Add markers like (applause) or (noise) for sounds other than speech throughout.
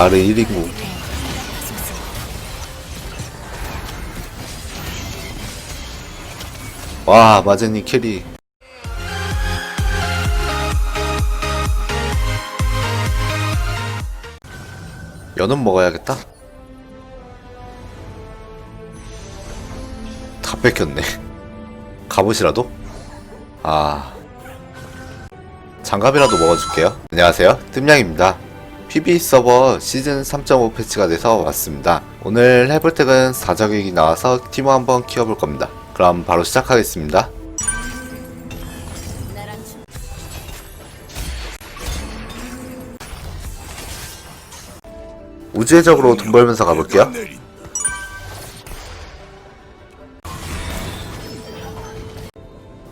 나르 1인구. 와 마제니 캐리. 연은 먹어야겠다? 다 뺏겼네. (laughs) 갑옷이라도? 아. 장갑이라도 먹어줄게요. 안녕하세요. 뜸냥입니다 PB 서버 시즌 3.5 패치가 돼서 왔습니다. 오늘 해볼 덱은 4자격이 나와서 티모 한번 키워볼 겁니다. 그럼 바로 시작하겠습니다. 우주의 적으로 돈 벌면서 가볼게요.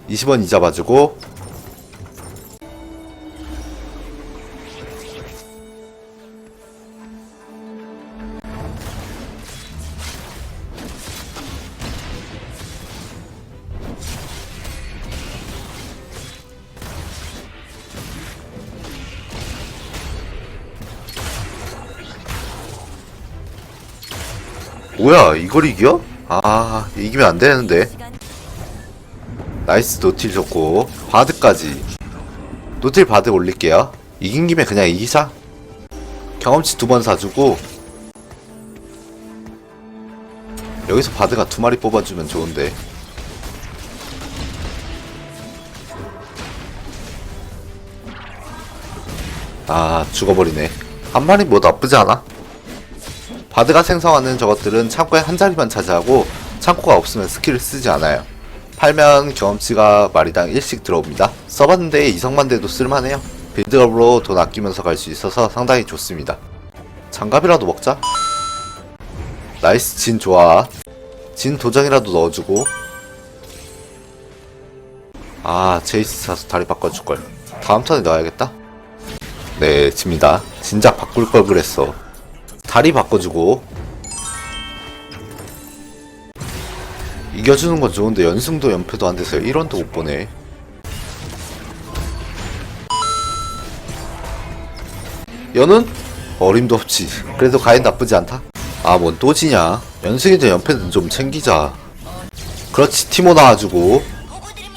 20원 이자 봐주고 뭐야? 이걸 이겨? 아 이기면 안 되는데. 나이스 노틸 좋고. 바드까지. 노틸 바드 올릴게요. 이긴 김에 그냥 이기자. 경험치 두 번 사주고. 여기서 바드가 두 마리 뽑아주면 좋은데. 아 죽어버리네. 한 마리 뭐 나쁘지 않아 바드가 생성하는 저것들은 창고에 한 자리만 차지하고 창고가 없으면 스킬을 쓰지 않아요. 팔면 경험치가 마리당 1씩 들어옵니다. 써봤는데 이성만 돼도 쓸만해요. 빌드업으로 돈 아끼면서 갈 수 있어서 상당히 좋습니다. 장갑이라도 먹자. 나이스 진 좋아. 진 도장이라도 넣어주고. 아 제이스 사서 다리 바꿔줄걸. 다음 턴에 넣어야겠다. 네 집니다. 진작 바꿀 걸 그랬어. 다리 바꿔주고. 이겨주는 건 좋은데 연승도 연패도 안 돼서 1원도 못 보네. 연은? 어림도 없지. 그래도 가인 나쁘지 않다. 아 뭔 또 지냐? 연승이든 연패든 좀 챙기자. 그렇지 티모 나와주고.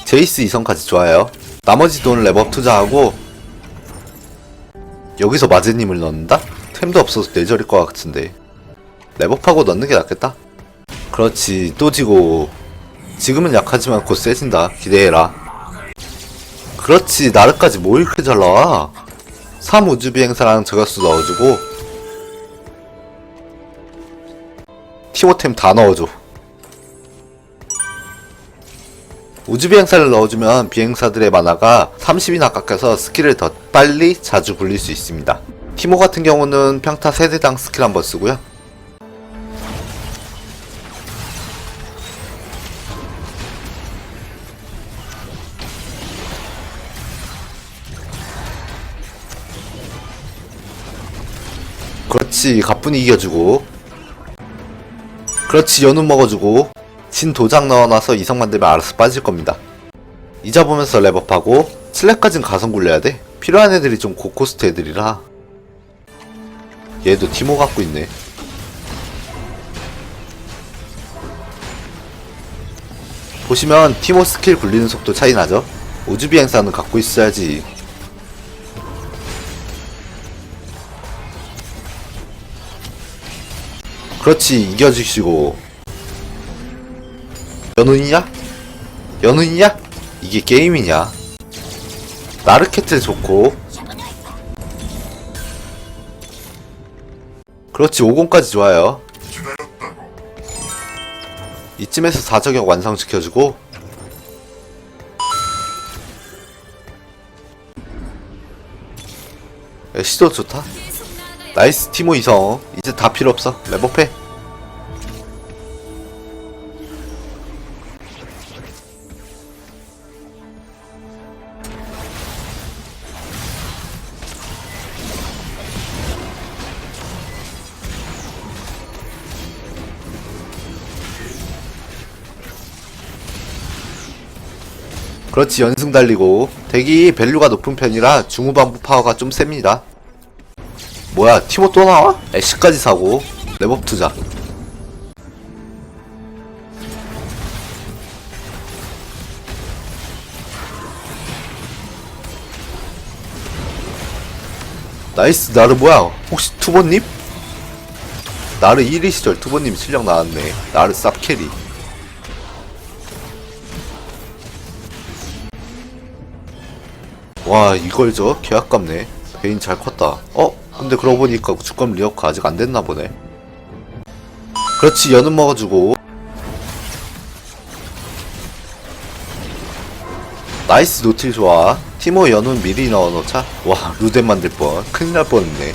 제이스 이성까지 좋아요. 나머지 돈 랩업 투자하고. 여기서 마제님을 넣는다? 템도 없어서 내절일 것 같은데. 랩업하고 넣는 게 낫겠다? 그렇지 또 지고. 지금은 약하지만 곧 세진다. 기대해라. 그렇지 나르까지 뭐 이렇게 잘 나와? 3 우주비행사랑 저격수 넣어주고. 티오템 다 넣어줘. 우주비행사를 넣어주면 비행사들의 만화가 30이나 깎여서 스킬을 더 빨리 자주 굴릴 수 있습니다 티모 같은 경우는 평타 세대당 스킬 한번 쓰고요. 그렇지 가뿐히 이겨주고 그렇지 연운 먹어주고 진 도장 넣어놔서 이성 만들면 알아서 빠질 겁니다. 이자 보면서 랩업하고 슬랩까진 가성 굴려야 돼. 필요한 애들이 좀 고코스트 애들이라 얘도 티모 갖고 있네. 보시면 티모 스킬 굴리는 속도 차이 나죠? 우주 비행사는 갖고 있어야지. 그렇지 이겨주시고 연운이냐? 연운이냐? 이게 게임이냐? 나르케트 좋고 그렇지 50까지 좋아요. 이쯤에서 4저격 완성시켜주고. 애쉬도 좋다. 나이스 티모 이성. 이제 다 필요 없어. 랩업해 그렇지 연승 달리고. 대기 밸류가 높은 편이라 중후반부 파워가 좀 셉니다. 뭐야 티모 또 나와? 애쉬까지 사고 랩업 투자. 나이스 나르 뭐야? 혹시 투보님? 나르 1위 시절 투보님 실력 나왔네. 나르 쌉캐리 와 이걸 저? 개아깝네. 베인 잘 컸다. 어? 근데 그러고 보니까 주권 리어크 아직 안 됐나 보네. 그렇지 연은 먹어주고. 나이스 노틸 좋아. 티모 연운 미리 넣어놓자. 와 루덴 만들 뻔. 큰일 날 뻔했네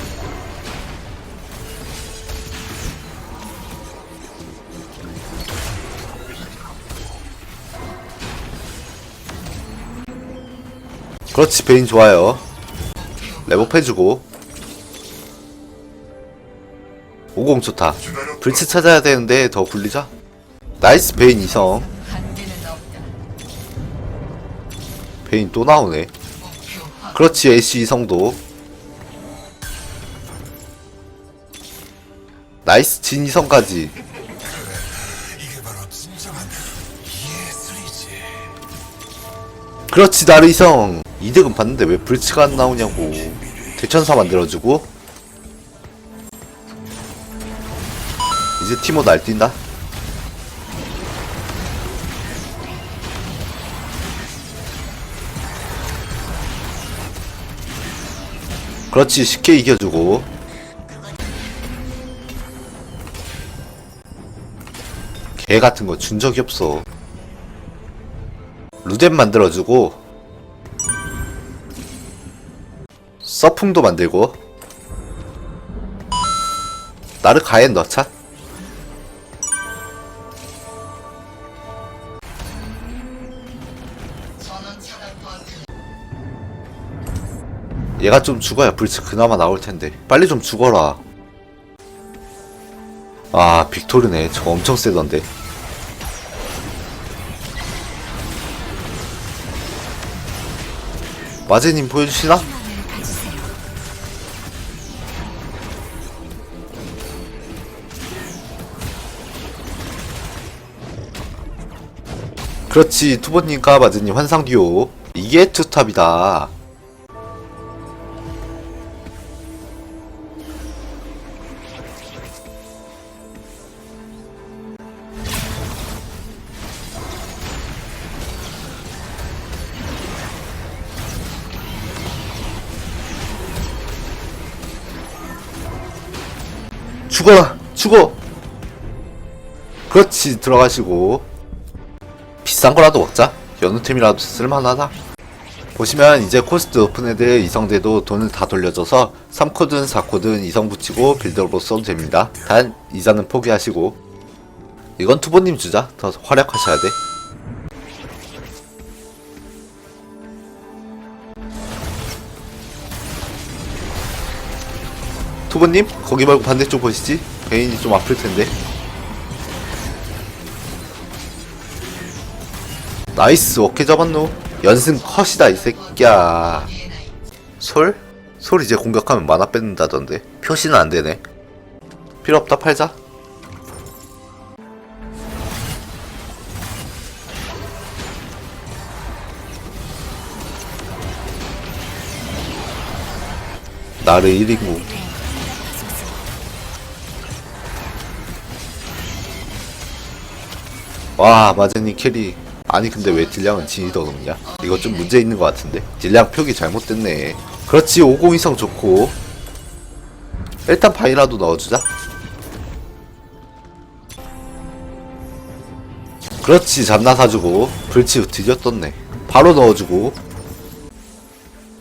그렇지 베인 좋아요. 랩업 해주고. 50 좋다. 불치 찾아야 되는데 더 굴리자. 나이스 베인 이성. 베인 또 나오네. 그렇지 애쉬 이성도. 나이스 진 이성까지. 그렇지 나르 이성 이득은 봤는데 왜 불치가 안 나오냐고. 대천사 만들어주고. 이제 티모 날뛴다. 그렇지 쉽게 이겨주고. 개 같은 거 준 적이 없어. 루덴 만들어주고 서풍도 만들고. 나를 가엔 넣자 얘가 좀 죽어야 불치 그나마 나올 텐데. 빨리 좀 죽어라. 아 빅토르네. 저 엄청 세던데. 마제님 보여주시나? 그렇지 투보님과 마제님 환상 듀오. 이게 투탑이다. 죽어라 죽어! 그렇지 들어가시고 비싼 거라도 먹자. 연우템이라도 쓸만하다. 보시면 이제 코스트 높은 애들 이성대도 돈을 다 돌려줘서 3코든 4코든 이성 붙이고 빌더로 써도 됩니다. 단 이자는 포기하시고. 이건 투보님 주자. 더 활약하셔야 돼. 투보님 거기 말고 반대쪽 보시지. 베인이 좀 아플 텐데 나이스 어깨 잡았노? 연승 컷이다 이 새끼야. 솔? 솔 이제 공격하면 만화 뺏는다던데. 표시는 안 되네. 필요 없다 팔자. 나를 1인구. 와 마제니 캐리 아니 근데 왜 딜량은 진이 더 높냐? 이거 좀 문제 있는 것 같은데. 딜량 표기 잘못됐네. 그렇지 50 이상 좋고. 일단 바이라도 넣어주자. 그렇지 잡나 사주고. 불치 드디어 떴네. 바로 넣어주고.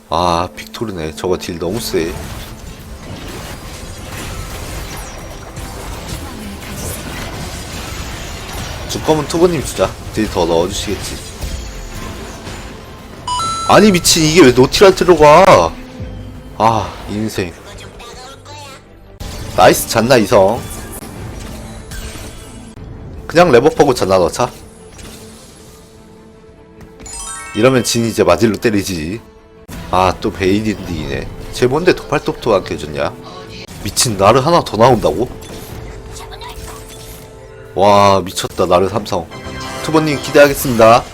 아 빅토르네. 저거 딜 너무 세 주검은 투보님 주자. 딜 더 넣어주시겠지. 아니 미친 이게 왜 노티란트로 가? 아 인생. 나이스 잔나 이성? 그냥 랩업하고 잔나 넣자 이러면 진 이제 마질로 때리지. 아 또 베이딘딩이네. 쟤 뭔데 도팔톱도 안 켜줬냐? 미친 나르 하나 더 나온다고? 와 미쳤다 나르 삼성. 투보님 기대하겠습니다.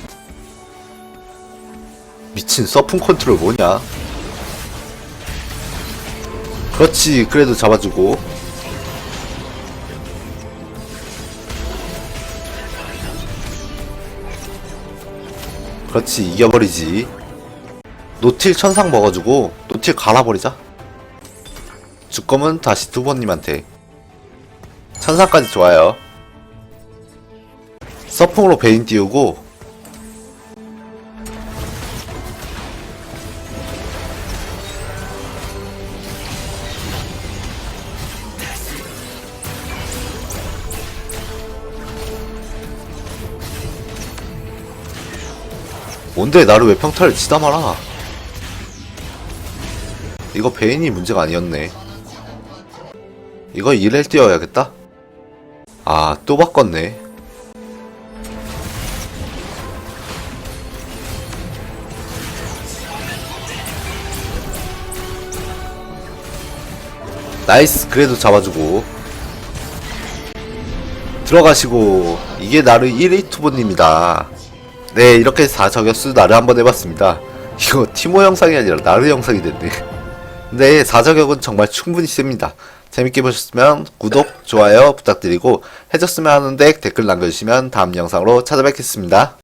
미친 서풍 컨트롤 뭐냐? 그렇지 그래도 잡아주고. 그렇지 이겨버리지. 노틸 천상 먹어주고 노틸 갈아버리자. 주검은 다시 두번님한테. 천상까지 좋아요 서풍으로 베인 띄우고 뭔데 나를 왜 평타를 치다 말아? 이거 베인이 문제가 아니었네. 이거 1일 뛰어야겠다? 아 또 바꿨네 나이스. 그래도 잡아주고. 들어가시고. 이게 나르 1위 투보님이다. 네 이렇게 4저격수 나르 한번 해봤습니다. (laughs) 이거 티모 영상이 아니라 나르 영상이 됐네. (laughs) 근데 4저격은 정말 충분히 셉니다. 재밌게 보셨으면 구독, 좋아요 부탁드리고 해줬으면 하는 덱 댓글 남겨주시면 다음 영상으로 찾아뵙겠습니다